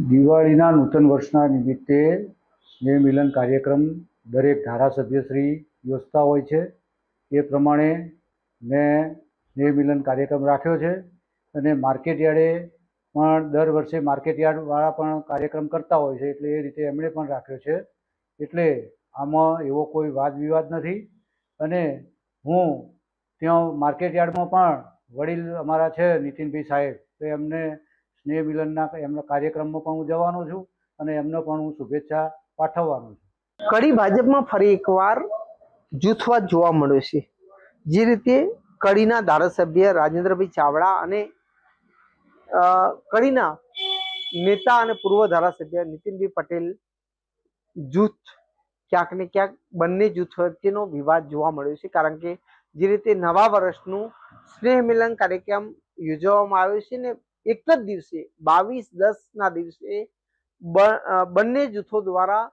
દિવાળીના નૂતન વર્ષના નિમિત્તે સ્નેહ મિલન કાર્યક્રમ દરેક ધારાસભ્યશ્રી યોજતા હોય છે. એ પ્રમાણે મેં સ્નેહ મિલન કાર્યક્રમ રાખ્યો છે અને માર્કેટ યાર્ડે પણ દર વર્ષે માર્કેટ યાર્ડવાળા પણ કાર્યક્રમ કરતા હોય છે એટલે એ રીતે એમણે પણ રાખ્યો છે. એટલે આમાં એવો કોઈ વાદ વિવાદ નથી અને હું ત્યાં માર્કેટ યાર્ડમાં પણ વડીલ અમારા છે નીતિનભાઈ સાહેબ, તો એમને સ્નેહ મિલનના એમના કાર્યક્રમમાં પણ હું જવાનો છું અને એમને પણ હું શુભેચ્છા પાઠવવાનો છું. કડી ભાજપમાં ફરી એકવાર જૂથવાદ જોવા મળ્યો છે. જે રીતે કડીના ધારાસભ્ય રાજેન્દ્રભાઈ ચાવડા અને કડીના નેતા અને પૂર્વ ધારાસભ્ય નીતિનભાઈ પટેલ જૂથ ક્યાંક ને ક્યાંક બંને જૂથ વચ્ચેનો વિવાદ જોવા મળ્યો છે. કારણ કે જે રીતે નવા વર્ષનું સ્નેહ મિલન કાર્યક્રમ યોજવામાં આવ્યો છે ને એક જ દિવસે બાવીસ દસ ના દિવસે બંને જૂથો દ્વારા